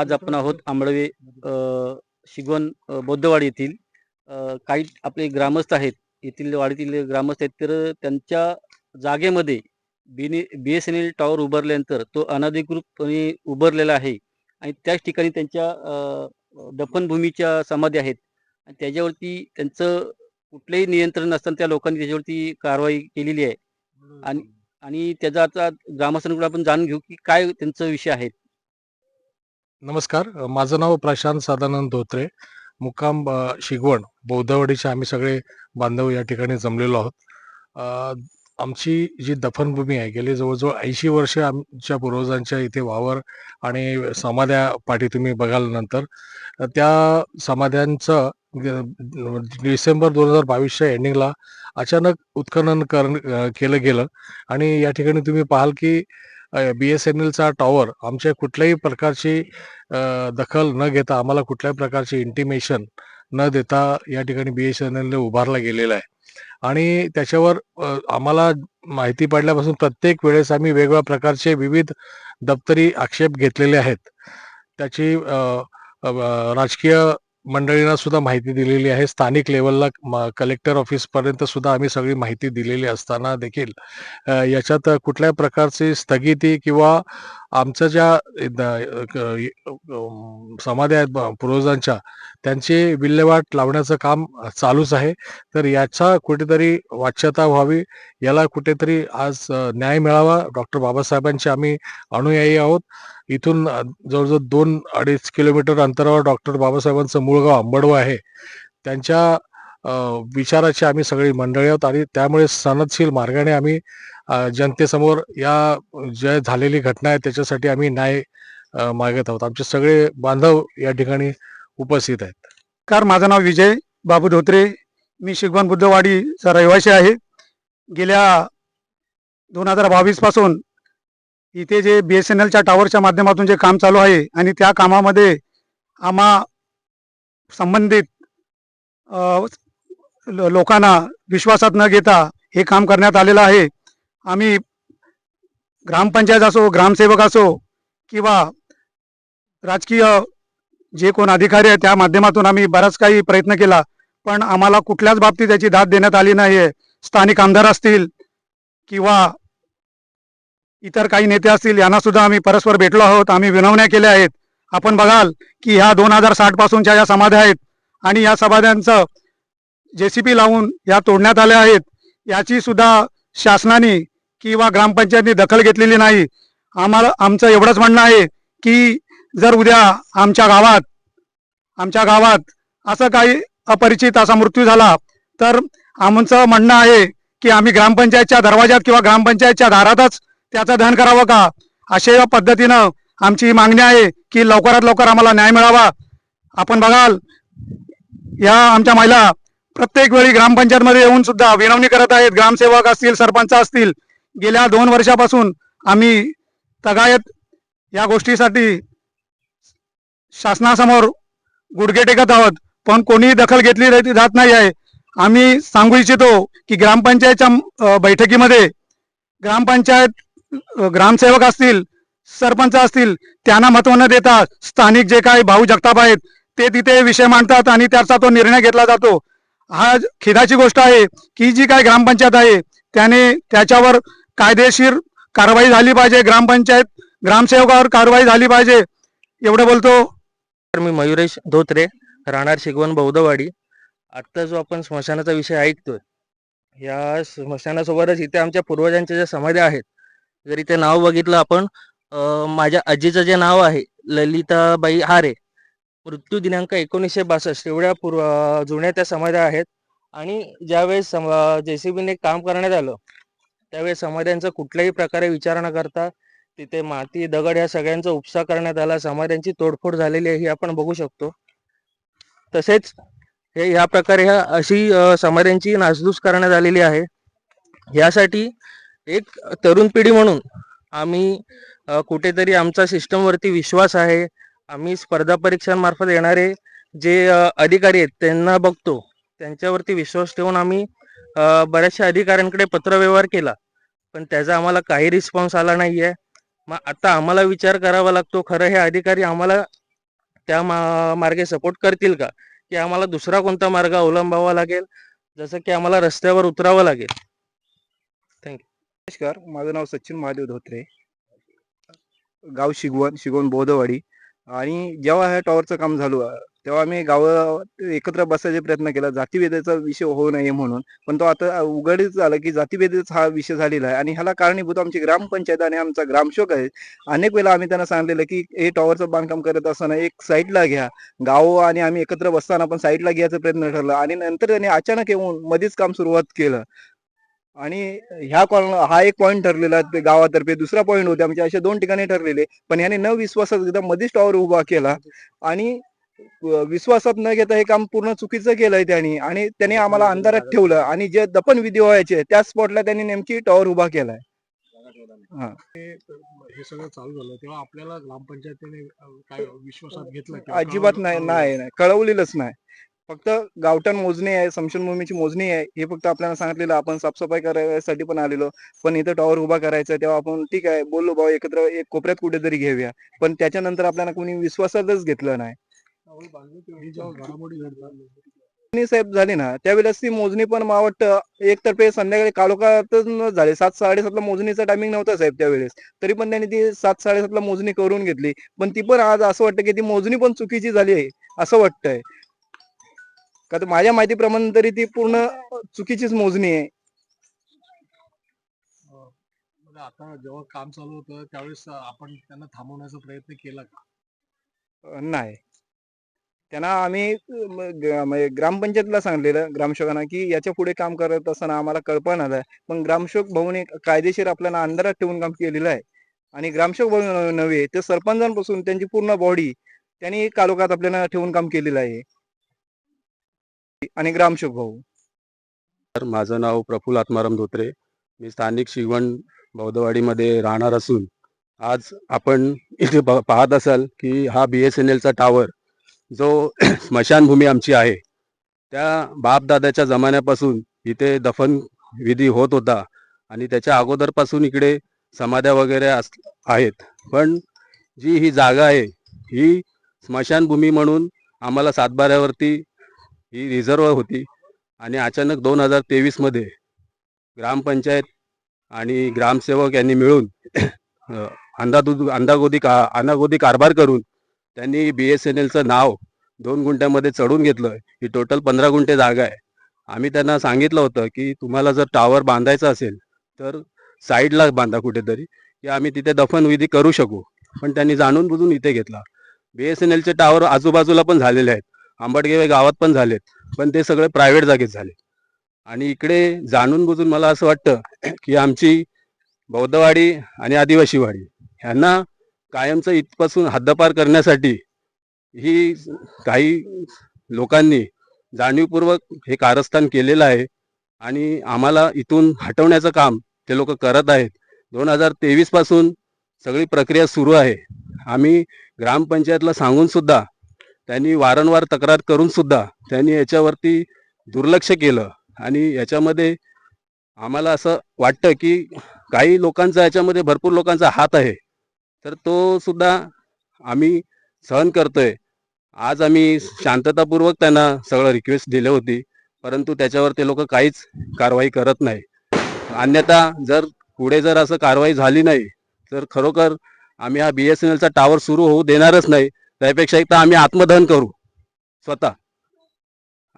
आज आपण आहोत आंबळवे शिगवण बौद्धवाडी येथील. काही आपले ग्रामस्थ आहेत. येथील वाडीतील ग्रामस्थ आहेत. तर त्यांच्या जागेमध्ये B B S N L tower उभारल्यानंतर तो अनधिकृतपणे उभारलेला आहे. आणि त्याच ठिकाणी त्यांच्या दफनभूमीच्या समाधी आहेत. आणि त्याच्यावरती त्यांचं कुठलंही नियंत्रण नसताना त्या लोकांनी त्याच्यावरती कारवाई केलेली आहे. आणि आणि त्याचा आता ग्रामस्थांकडून आपण जाणून घेऊ की काय त्यांचा विषय आहे. नमस्कार. माझं नाव प्रशांत सदानंद धोत्रे. मुक्काम शिगवण बौद्धवाडीचे आम्ही सगळे बांधव या ठिकाणी जमलेलो आहोत. आमची जी दफनभूमी आहे गेली जवळजवळ ऐंशी वर्ष आमच्या पूर्वजांच्या इथे वावर आणि समाध्या पाठी तुम्ही बघाल नंतर त्या समाध्यांचं डिसेंबर दोन हजार बावीसच्या एंडिंगला अचानक उत्खनन कर केलं गेलं. आणि या ठिकाणी तुम्ही पाहाल की बी एस एन एलचा टॉवर आमच्या कुठल्याही प्रकारची दखल न घेता आम्हाला कुठल्याही प्रकारची इंटिमेशन न देता या ठिकाणी बी एस एन एलने उभारला गेलेला आहे. आणि त्याच्यावर आम्हाला माहिती पडल्यापासून प्रत्येक वेळेस आम्ही वेगवेगळ्या प्रकारचे विविध दप्तरी आक्षेप घेतलेले आहेत. त्याची राजकीय मंडळींना सुद्धा माहिती दिलेली आहे. स्थानिक लेवलला कलेक्टर ऑफिस पर्यंत सुद्धा आम्ही सगळी माहिती दिलेली असताना देखील याच्यात कुठल्याही प्रकारची स्थगिती किंवा आमचं ज्या समाध्या समाधी आहेत पूर्वजांच्या त्यांची विल्हेवाट लावण्याचं काम चालूच आहे. तर याचा कुठेतरी वाच्यता व्हावी याला कुठेतरी आज न्याय मिळावा डॉक्टर बाबासाहेबांचे आम्ही अनुयायी आहोत. इथून जवळजवळ दोन अडीच किलोमीटर अंतरावर डॉक्टर बाबासाहेबांचं मूळ गाव आहे. त्यांच्या विचाराची आम्ही सगळी मंडळी आहोत आणि त्यामुळे सनदशील मार्गाने आम्ही जनतेसमोर या ज्या झालेली घटना आहे त्याच्यासाठी आम्ही न्याय मागत आहोत. आमचे सगळे बांधव या ठिकाणी उपस्थित आहेत. कार माझं नाव विजय बाबू धोत्रे. मी शिगवण बुद्धवाडीचा रहिवासी आहे. गेल्या दोन हजार बावीसपासून इथे जे बी एस एन एलच्या टावरच्या माध्यमातून जे काम चालू आहे आणि त्या कामामध्ये आम्हा संबंधित लोकांना विश्वासात न घेता हे काम करण्यात आलेलं आहे. आम्ही ग्रामपंचायत असो ग्रामसेवक असो किंवा राजकीय जे कोण अधिकारी आहे त्या माध्यमातून आम्ही बराच काही प्रयत्न केला. पण आम्हाला कुठल्याच बाबतीत त्याची दाद देण्यात आली नाही आहे स्थानिक आमदार असतील किंवा इतर काही नेते असतील यांना सुद्धा आम्ही परस्पर भेटलो आहोत. आम्ही विनवण्या केल्या आहेत. आपण बघाल की ह्या दोन हजार साठ पासूनच्या या समाध्या आहेत आणि या समाध्यांचं जेसीपी लावून या तोडण्यात आल्या आहेत याची सुद्धा शासनाने किंवा ग्रामपंचायतनी दखल घेतलेली नाही. आम्हाला आमचं एवढंच म्हणणं आहे की जर उद्या आमच्या गावात आमच्या गावात असं काही अपरिचित असा मृत्यू झाला तर आमचं म्हणणं आहे की आम्ही ग्रामपंचायतच्या दरवाज्यात किंवा ग्रामपंचायतच्या दारातच त्याचं दहन करावं का? अशा पद्धतीनं आमची मागणी आहे की लवकरात लवकर आम्हाला न्याय मिळावा. आपण बघाल या आमच्या महिला प्रत्येक वेळी ग्रामपंचायतमध्ये येऊन सुद्धा विनवणी करत आहेत. ग्रामसेवक असतील सरपंच असतील. गेल्या दोन वर्षापासून आम्ही तगायत या गोष्टीसाठी शासनासमोर गुडघे टेकत आहोत पण कोणीही दखल घेतली जात- नाही आहे. आम्ही सांगू इच्छितो की ग्रामपंचायतच्या बैठकीमध्ये ग्रामपंचायत ग्रामसेवक असतील सरपंच असतील त्यांना महत्त्व न देता स्थानिक जे काही भाऊ जगताप आहेत ते तिथे विषय मांडतात आणि त्याचा तो निर्णय घेतला जातो. हा खिदाची खेदाची गोष्ट आहे की जी काय ग्रामपंचायत आहे त्याने त्याच्यावर कायदेशीर कारवाई झाली पाहिजे. ग्रामपंचायत ग्रामसेवकावर कारवाई झाली पाहिजे. एवढं बोलतो. मी मयुरेश धोत्रे राहणार शिगवण बौद्धवाडी. आत्ता जो आपण स्मशानाचा विषय ऐकतोय या स्मशानासोबतच इथे आमच्या पूर्वजांच्या ज्या समाध्या आहेत जर इथे नाव बघितलं आपण माझ्या आजीचं जे नाव आहे ललिताबाई हारे मृत्यू दिनांक एकोणीसशे बासष्ट एवढ्या पूर्व जुन्या त्या समाध्या आहेत. आणि ज्यावेळेस जेसीबीने काम करण्यात आलं त्यावेळेस समाध्यांचा कुठल्याही प्रकारे विचार न करता तिथे माती दगड या सगळ्यांचा उपसा करण्यात आला. समाध्यांची तोडफोड झालेली आहे ही आपण बघू शकतो. तसेच हे या प्रकारे ह्या अशी समाध्यांची नासधूस करण्यात आलेली आहे. यासाठी एक तरुण पिढी म्हणून आम्ही कुठेतरी आमचा सिस्टमवरती विश्वास आहे. आम्ही स्पर्धा परीक्षांमार्फत येणारे जे अधिकारी आहेत त्यांना बघतो. त्यांच्यावरती विश्वास ठेवून आम्ही बऱ्याचशा अधिकाऱ्यांकडे पत्रव्यवहार केला. पण त्याचा आम्हाला काही रिस्पॉन्स आला नाही आहे मग आता आम्हाला विचार करावा लागतो खरं हे अधिकारी आम्हाला त्या मा- मार्गे सपोर्ट करतील का? की आम्हाला दुसरा कोणता मार्ग अवलंबावा लागेल? जसं की आम्हाला रस्त्यावर उतरावं लागेल. थँक्यू नमस्कार माझं नाव सचिन महादेव धोत्रे. गाव शिगवण शिगवण बोधवाडी. आणि जेव्हा ह्या टॉवरचं काम झालं तेव्हा आम्ही गाव एकत्र बसायचा प्रयत्न केला. जातीभेदाचा विषय होऊ नये म्हणून. पण तो आता उघडीच झाला की जातीभेदाचा हा विषय झालेला आहे. आणि ह्याला कारणीभूत आमची ग्रामपंचायत आणि आमचा ग्रामसेवक आहे अनेक वेळा आम्ही त्यांना सांगितलेलं की हे टॉवरचं बांधकाम करत असताना एक साईडला घ्या. गाव आणि आम्ही एकत्र बसताना पण साईडला घ्यायचा प्रयत्न ठरला. आणि नंतर त्यांनी अचानक येऊन मध्येच काम सुरुवात केलं. आणि ह्या कॉल हा एक पॉईंट ठरलेला गावातर्फे. दुसरा पॉईंट होता. म्हणजे असे दोन ठिकाणी ठरलेले. पण याने न विश्वासात एकदा मध्येच टॉवर उभा केला. आणि विश्वासात न घेता हे काम पूर्ण चुकीचं केलंय त्यांनी आणि त्यांनी आम्हाला अंधारात ठेवलं आणि जे दफन विधी व्हायचे त्या स्पॉटला त्यांनी नेमकी टॉवर उभा केलाय. हे. सगळं चालू झालं तेव्हा आपल्याला ग्रामपंचायतीने काय विश्वासात घेतलं अजिबात? नाही नाही कळवलेलंच नाही. फक्त गावठाण मोजणी आहे समशनभूमीची मोजणी आहे. हे फक्त आपल्याला सांगितलेलं आपण साफसफाई करायसाठी पण आलेलो. पण इथं टॉवर उभा करायचा तेव्हा आपण ठीक आहे बोललो भाऊ एकत्र एक कोपऱ्यात कुठेतरी घेऊया. पण त्याच्यानंतर आपल्याला कोणी विश्वासातच घेतलं नाही. साहेब झाली ना त्यावेळेस ती मोजणी पण मला वाटतं एकतर्फे संध्याकाळी कालोखातच झाले. सात साडेसातला मोजणीचा टायमिंग नव्हता साहेब त्यावेळेस. तरी पण त्यांनी ती सात साडेसातला मोजणी करून घेतली. पण ती पण आज असं वाटतं की ती मोजणी पण चुकीची झाली आहे असं वाटतंय. का तर माझ्या माहितीप्रमाणे तरी ती पूर्ण चुकीचीच मोजणी आहे. आता जेव्हा काम चालू होतं त्यावेळेस आपण त्यांना थांबवण्याचा प्रयत्न केला का? नाही. त्यांना आम्ही म्हणजे ग्रामपंचायतला सांगलेलं ग्रामसेवकांना की याच्यापुढे काम करत असताना आम्हाला कल्पना आलं पण ग्रामसेवक भाऊने कायदेशीर आपल्याला अंधारात ठेवून काम केलेलं आहे. आणि ग्रामसेवक भाऊ नव्हे ते सरपंचांपासून त्यांची पूर्ण बॉडी त्यांनी कालोखात आपल्याला ठेवून काम केलेलं आहे. आणि ग्रामसेवक भाऊ. तर माझं नाव प्रफुल्ल आत्माराम धोत्रे. मी स्थानिक शिवण बौद्धवाडीमध्ये राहणार असून आज आपण इथे पाहत असाल की हा बी एस एन एलचा टावर जो स्मशानभूमी आमची आहे त्या बापदादाच्या जमान्यापासून इथे दफन विधी होत होता आणि त्याच्या अगोदरपासून इकडे समाध्या वगैरे अस आहेत. पण जी ही जागा आहे ही स्मशानभूमी म्हणून आम्हाला सातबाऱ्यावरती ही रिझर्व होती आणि अचानक दोन हजार तेवीसमध्ये ग्रामपंचायत आणि ग्रामसेवक यांनी मिळून अ, अंधागोदी का अनागोदी कारभार करून त्यांनी बी एस एन एलचं नाव दोन गुंठ्यामध्ये चढून घेतलं. ही टोटल पंधरा गुंठे जागा आहे. आम्ही त्यांना सांगितलं होतं की तुम्हाला जर टावर बांधायचा असेल तर साईडला बांधा कुठेतरी. की आम्ही तिथे दफनविधी करू शकू. पण त्यांनी जाणून बुजून इथे घेतला. बी एस एन एलचे टावर आजूबाजूला पण झालेले आहेत. आंबटगेवे गावात पण झालेत. पण ते सगळे प्रायव्हेट जागेत झाले. आणि इकडे जाणून बुजून मला असं वाटतं की आमची बौद्धवाडी आणि आदिवासीवाडी ह्यांना कायमचं इथपासून हद्दपार करण्यासाठी ही काही लोकांनी जाणीवपूर्वक हे कारस्थान केलेलं आहे आणि आम्हाला इथून हटवण्याचं काम ते लोक करत आहेत. दोन हजार तेवीसपासून सगळी प्रक्रिया सुरू आहे. आम्ही ग्रामपंचायतला सांगूनसुद्धा त्यांनी वारंवार तक्रार करूनसुद्धा त्यांनी याच्यावरती दुर्लक्ष केलं आणि याच्यामध्ये आम्हाला असं वाटतं की काही लोकांचा याच्यामध्ये भरपूर लोकांचा हात आहे. तर तो सुद्धा आम्ही सहन करतोय. आज आम्ही शांततापूर्वक त्यांना सगळं रिक्वेस्ट दिली होती परंतु त्याच्यावर ते लोक काहीच कारवाई करत नाही. अन्यथा जर पुढे जर असं कारवाई झाली नाही तर खरोखर आम्ही हा बी एस एन एलचा टावर सुरू होऊ देणारच नाही. त्यापेक्षा एक तर आम्ही आत्मदहन करू स्वतः.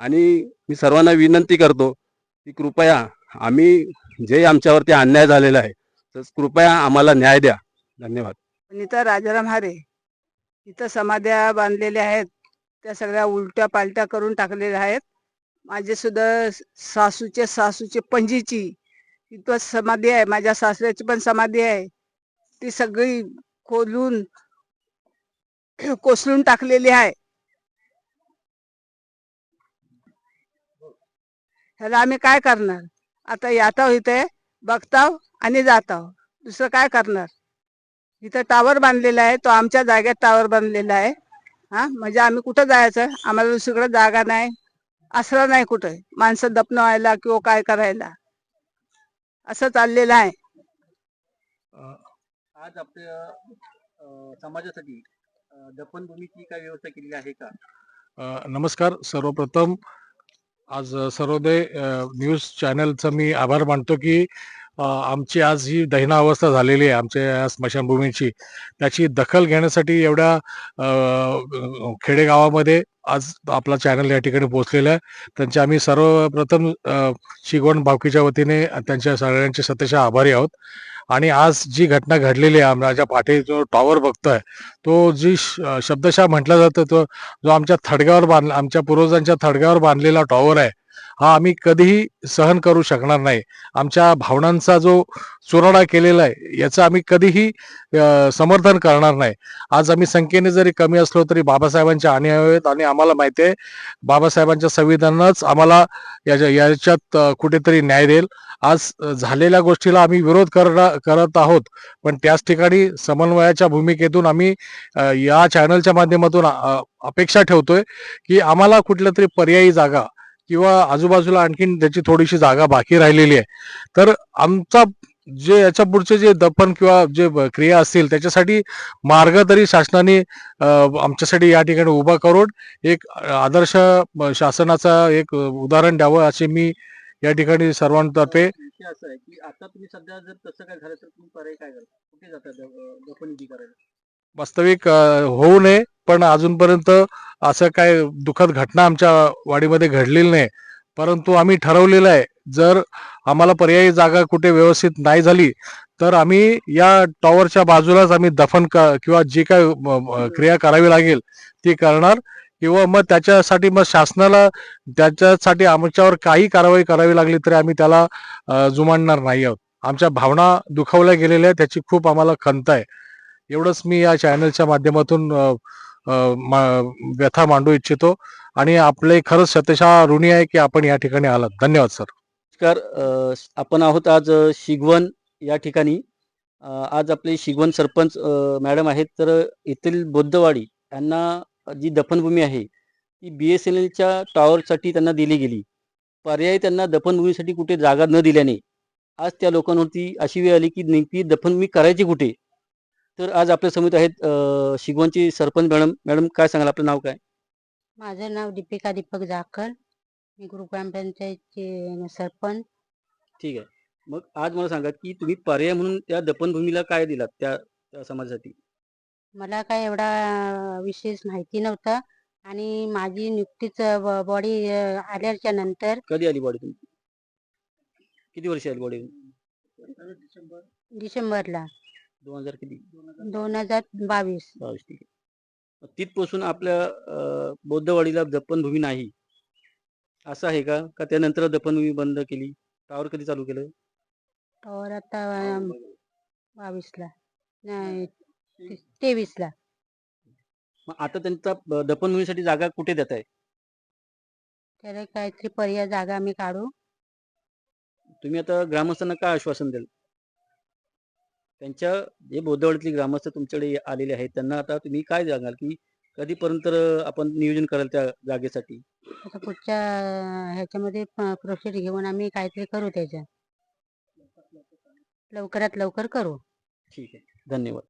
आणि मी सर्वांना विनंती करतो की कृपया आम्ही जे आमच्यावरती अन्याय झालेला आहे तर कृपया आम्हाला न्याय द्या. धन्यवाद. अनिता राजाराम हारे इथं समाध्या बांधलेल्या आहेत. त्या सगळ्या उलट्या पालट्या करून टाकलेल्या आहेत. माझे सुद्धा सासूचे सासूचे पणजीची इथं समाधी आहे. माझ्या सासऱ्याची पण समाधी आहे. ती सगळी खोलून कोसळून टाकलेली आहे. ह्याला आम्ही काय करणार? आता याताव इथे बघताव आणि जाताव. दुसरं काय करणार? इथं टावर बांधलेला आहे. तो आमच्या जागेत टावर बांधलेला आहे. हा म्हणजे आम्ही कुठं जायचं? आम्हाला दुसरीकडे जागा नाही. आसरा नाही कुठे? माणसं दफनवायला किंवा काय करायला. असं चाललेलं आहे. आज आपल्या समाजासाठी दफनभूमीची काय व्यवस्था केलेली आहे का? नमस्कार. सर्वप्रथम आज सर्वोदय न्यूज चॅनलचा मी आभार मानतो की आमची आज ही दहिना अवस्था झालेली आहे आमच्या स्मशानभूमीची. त्याची दखल घेण्यासाठी एवढ्या खेडेगावामध्ये आज आपला चॅनल या ठिकाणी पोहोचलेला आहे. त्यांचे आम्ही सर्वप्रथम शिगवण भावकीच्या वतीने त्यांच्या सगळ्यांचे सत्यशा आभारी आहोत. आणि आज जी घटना घडलेली आहे आमच्या पाठी जो टॉवर बघतोय तो जी श- शब्दशः म्हटलं जातं तो जो आमच्या थडग्यावर बांध आमच्या पूर्वजांच्या थडग्यावर बांधलेला टॉवर आहे हा आम्ही कधीही सहन करू शकणार नाही. आमच्या भावनांचा जो चुराडा केलेला आहे याचं आम्ही कधीही समर्थन करणार नाही. आज आम्ही संख्येने जरी कमी असलो तरी बाबासाहेबांच्या आणि आहेत आणि आम्हाला माहिती आहे बाबासाहेबांच्या संविधानच आम्हाला याच्या याच्यात कुठेतरी न्याय देईल. आज झालेल्या गोष्टीला आम्ही विरोध करणार करत आहोत पण त्याच ठिकाणी समन्वयाच्या भूमिकेतून आम्ही या चॅनलच्या माध्यमातून अपेक्षा ठेवतोय की आम्हाला कुठल्या तरी पर्यायी जागा किंवा आजूबाजूला आणखीन त्याची थोडीशी जागा बाकी राहिलेली आहे. तर आमचा जे याच्या पुढचे जे दफन किंवा जे क्रिया असतील त्याच्यासाठी मार्ग तरी शासनाने आमच्यासाठी या ठिकाणी उभा करून एक आदर्श शासनाचा एक उदाहरण द्यावं असे मी या ठिकाणी सर्वांतर्फे असं आहे की आता तुम्ही सध्या जर तसं काय झालं तर तुम्ही पर्याय काय करता? कुठे जाता दफनविधी करायला वास्तविक होऊ नये पण अजूनपर्यंत असं काय दुःखद घटना आमच्या वाडीमध्ये घडलेली नाही. परंतु आम्ही ठरवलेलं आहे जर आम्हाला पर्यायी जागा कुठे व्यवस्थित नाही झाली तर आम्ही या टॉवरच्या बाजूलाच आम्ही दफन क- किंवा जी काय म- क्रिया करावी लागेल ती करणार. किंवा मग त्याच्यासाठी मग शासनाला त्याच्यासाठी आमच्यावर काही कारवाई करावी लागली तरी आम्ही त्याला जुमानणार नाही आहोत. आमच्या भावना दुखावल्या गेलेल्या त्याची खूप आम्हाला खंत आहे. एवढंच मी या चॅनलच्या माध्यमातून मा- व्यथा मांडू इच्छितो. आणि आपले खरंच शतशा ऋणी आहे की आपण या ठिकाणी आलात. धन्यवाद सर. नमस्कार. आपण आहोत आज शिगवण या ठिकाणी. आज आपले शिगवण सरपंच मॅडम आहेत. तर येथील बौद्धवाडी यांना जी दफनभूमी आहे ती बी एस एन एलच्या टॉवरसाठी त्यांना दिली गेली. पर्यायी त्यांना दफनभूमीसाठी कुठे जागा न दिल्याने आज त्या लोकांवरती अशी वेळ आली की नेमकी दफनभूमी करायची कुठे? तर आज आपल्या समित आहेत अ, शिगवणची सरपंच मॅडम. मॅडम काय सांगाल? आपलं नाव काय? माझं नाव दीपिका दीपक जाकर मी ग्रुप ग्रामपंचायतचे सरपंच. ठीक आहे. मग आज मला सांगा की तुम्ही पर्याय म्हणून त्या दफनभूमीला काय दिलात त्या त्या समाजासाठी? मला काय एवढा विशेष माहिती नव्हतं आणि माझी नुकतीच बॉडी आल्याच्यानंतर कधी आली बॉडी तुमची? किती वर्ष आली बॉडी? डिसेंबरला. दोन हजार किती? दोन हजार बावीस. बावीस ठीक आहे. तिथपासून आपल्या अं, बौद्धवाडीला दफनभूमी नाही. असं आहे का? का त्यानंतर दफनभूमी बंद केली? टावर कधी चालू केलं? और आता अं, बावीसला. नाही ते- तेवीसला. मग आता त्यांचा ब- दफनभूमीसाठी जागा कुठे देत आहे त्याला काहीतरी पर्याय जागा आम्ही काढू. तुम्ही आता ग्रामस्थांना काय आश्वासन द्याल त्यांच्या जे बौद्धवाडीतले ग्रामस्थ तुमच्याकडे आलेले आहेत त्यांना आता तुम्ही काय सांगाल की कधीपर्यंत आपण नियोजन कराल त्या जागेसाठी? आता पुढच्या ह्याच्यामध्ये प्रोसेस घेऊन आम्ही काहीतरी करू त्याच्या लवकरात लवकर करू. ठीक आहे. धन्यवाद.